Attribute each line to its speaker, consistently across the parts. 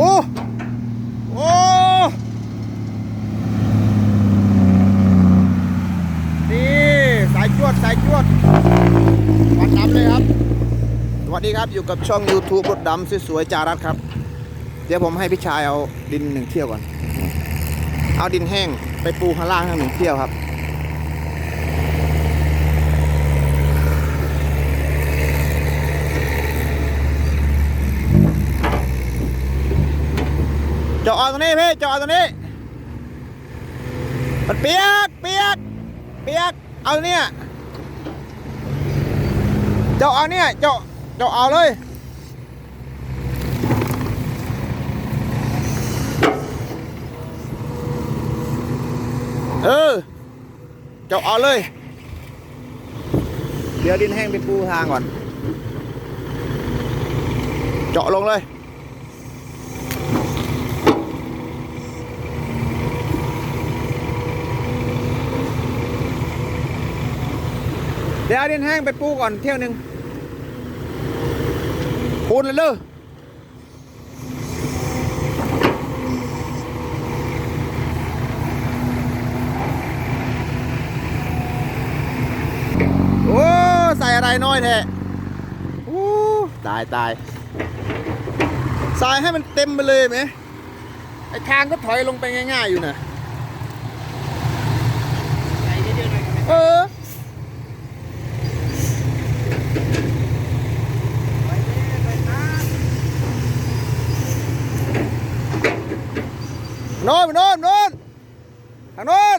Speaker 1: โอ้โอ้นี่สายจวดสายจวดวัดดำเลยครับสวัสดีครับอยู่กับช่อง YouTube รถดำสวยๆจารัสครับ เดี๋ยวผมให้พี่ชายเอาดินหนึ่งเที่ยวก่อน เอาดินแห้งไปปูข้างล่างหนึ่งเที่ยวครับ จอาตรงนี้พี่จอาตรงนี้ มันเปียกเปียกเปียกเอาเนี่ยเจาะเอาเนี่ยเจาะเจาะเอาเลยเออเจาะเอาเลย เดี๋ยวดินแห้งไปปูทางก่อน เจาะลงเลย ดี๋ยวเอาดินแห้งไปปูก่อนเที่ยวหนึ่งปูนเลยเลยโอ้ใส่อะไรน้อยแท้โอ้ตายตายใส่ให้มันเต็มไปเลยไหมไอ้ทางก็ถอยลงไปง่าย ๆ อยู่นะเออ โน่นโน่นโน่นทางโน่น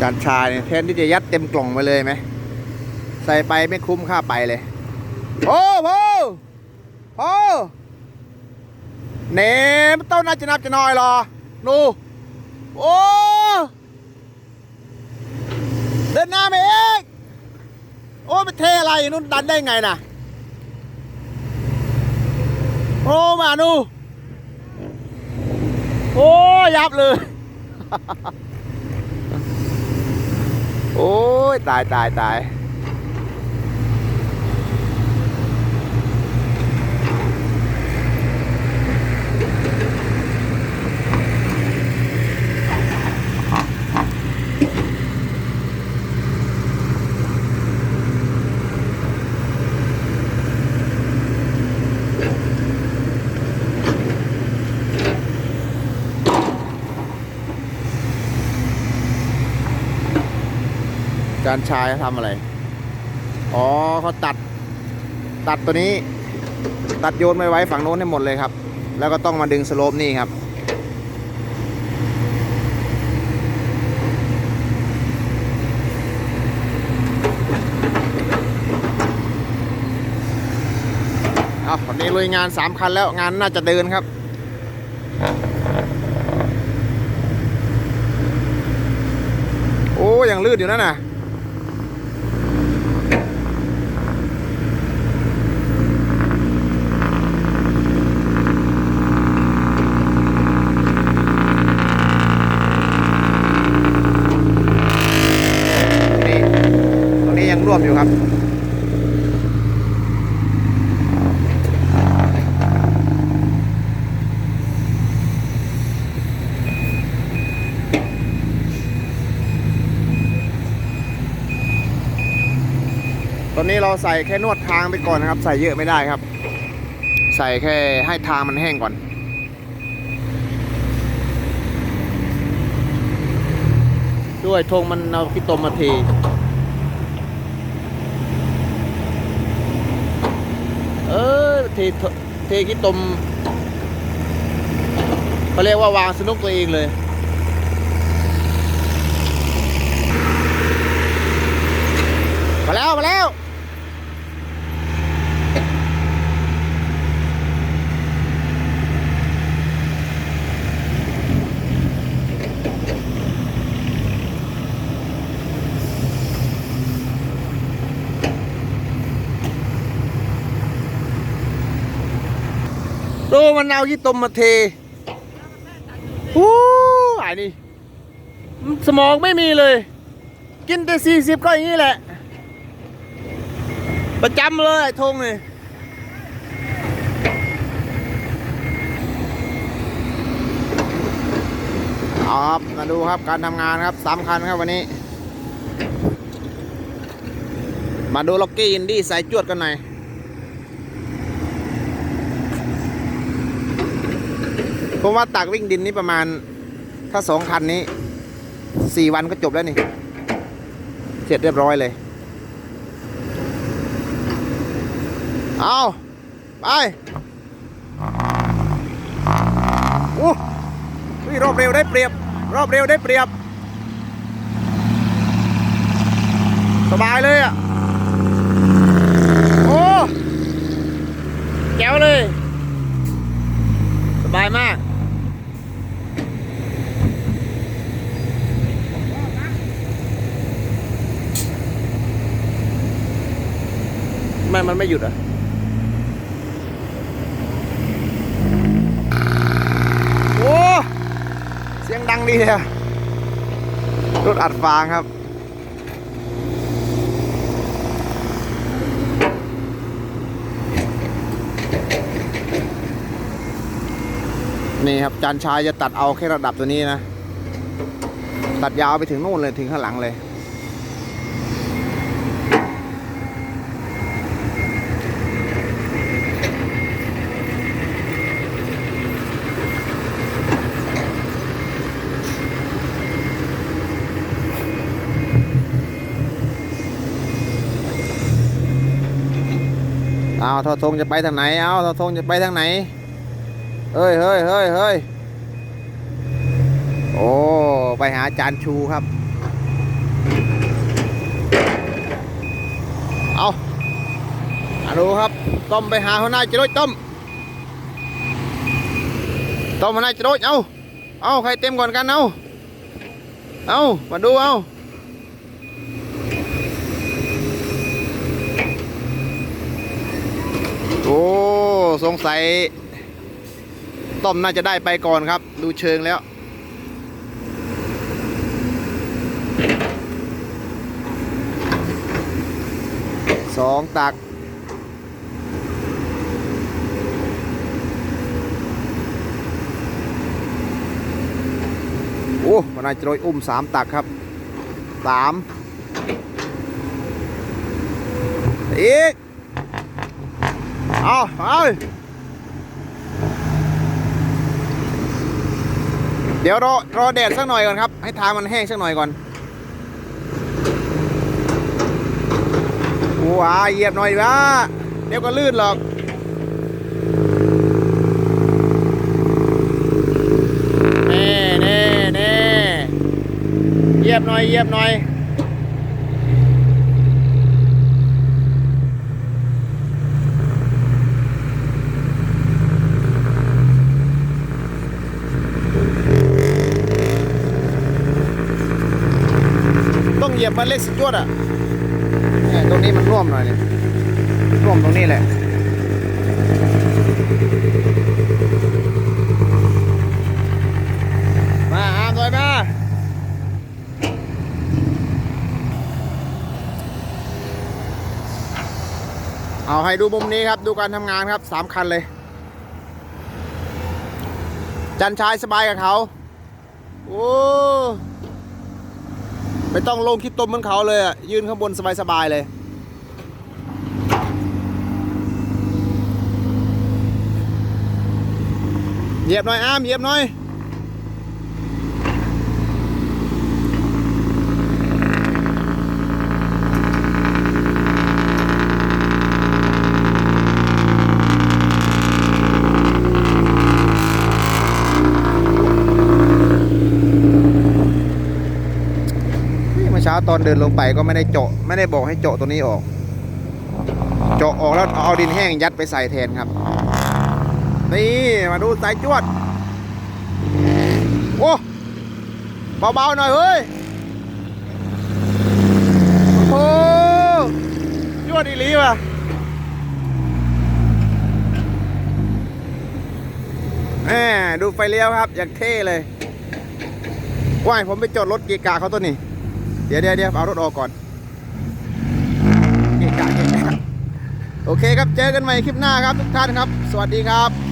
Speaker 1: จานชาเนี่ยแทนที่จะยัดเต็มกล่องไปเลยไหมใส่ไปไม่คุ้มค่าไปเลยโอ้โหโอ้เนมต้นน่าจะนับจะน้อยหรอนูโอ้เดินหน้าไปเองโอ้ไปเทอะไรนู่นดันได้ไงน่ะโอ้มานูโอ้ยับเลย โอ้ยตายตายตายานชายเขาทำอะไร อ๋อเขาตัด ตัดตัวนี้ ตัดโยนไปไว้ฝั่งโน้นให้หมดเลยครับ แล้วก็ต้องมาดึงสโลปนี่ครับ เอาวันนี้ลุยงานสามคันแล้วงานน่าจะเดินครับโอ้ยังลื่นอยู่นั่นน่ะ นี่ต ร่วมอยู่ครับตอนนี้เราใส่แค่นวดทางไปก่อนนะครับ ใส่เยอะไม่ได้ครับ ใส่แค่ให้ทางมันแห้งก่อนด้วยธงมันเอาขี้ตมมาเทเออ เทเทขี้ตมเขาเรียกว่าวางสนุกตัวเองเลยมาแล้ว มาแล้ว ดูมันเอายี่ตมมาเทหู้ไอ้นี่สมองไม่มีเลย กินแต่สี่สิบก็อย่างนี้แหละ ประจำเลยไอ้ธงเอาครับมาดูครับการทำงานครับสามคันครับวันนี้ มาดูล็อกกี้อินดี้สายจวดกันหน่อย ผมว่าตักวิ่งดินนี่ประมาณ ถ้าสองคันนี้สี่วันก็จบแล้วนี่ เสร็จเรียบร้อยเลย เอาไปอู้ยรอบเร็วได้เปรียบ รอบเร็วได้เปรียบ สบายเลยอะ โอ้แจ๋วเลย สบายมาก ไม่ มันไม่หยุดอะโอ้เสียงดังดีเลยอรถอัดฟางครับ นี่ครับ จานชายจะตัดเอาแค่ระดับตัวนี้นะ ตัดยาวไปถึงนู่นเลยถึงข้างหลังเลย เอาทอทงจะไปทางไหน เอาทอทงจะไปทางไหน เฮ้ยเฮ้ยเฮ้ยเฮ้ยโอ้ ไปหาจานชูครับ เอามาดูครับ ต้มไปหาหัวหน้าจรดต้ม ต้มหัวหน้าจรดเอาเอาใครเต็มก่อนกันเอาเอามาดูเอา โอ้ สงสัย ต้อมน่าจะได้ไปก่อนครับ ดูเชิงแล้ว สองตัก โอ้มันนายโจรยอุ้มสามตักครับสามอีก เอาเอาเดี๋ยวรอรอแดดสักหน่อยก่อนครับ ให้ทางมันแห้งสักหน่อยก่อนว้าเหยียบหน่อยวะเดี๋ยวก็ลื่นหรอกเน่เน่เน่เหยียบหน่อยเหยียบหน่อย เหยียบมันเล็กสิจวดอะตรงนี้มันร่วมหน่อยนี่ร่วมตรงนี้แหละมาอามถอยมาเอาให้ดูมุมนี้ครับดูการทำงานครับสามคันเลย จันชายสบายกับเขา โอ้ ไม่ต้องลงคิดตมเหมือนเขาเลยอะยืนข้างบนสบายๆเลย เหยียบหน่อยอ้ามเหยียบหน่อย เมื่อเช้า ตอนเดินลงไปก็ไม่ได้เจาะไม่ได้บอกให้เจาะตัวนี้ออก เจาะออกแล้วเอาดินแห้งยัดไปใส่แทนครับ นี่มาดูสายจวด โอ้เบาๆหน่อยเฮ้ยโอ้จวดอีหลีว่ะแหมดูไฟเลี้ยวครับ อย่างเท่เลยว่ายผมไปจอดรถเกะกะเขาตัวนี้ เดี๋ยวเดี๋ยวเดี๋ยวเอารถออกก่อนเกะกะเกะกะโอเคครับเจอกันใหม่คลิปหน้าครับทุกท่านครับ สวัสดีครับ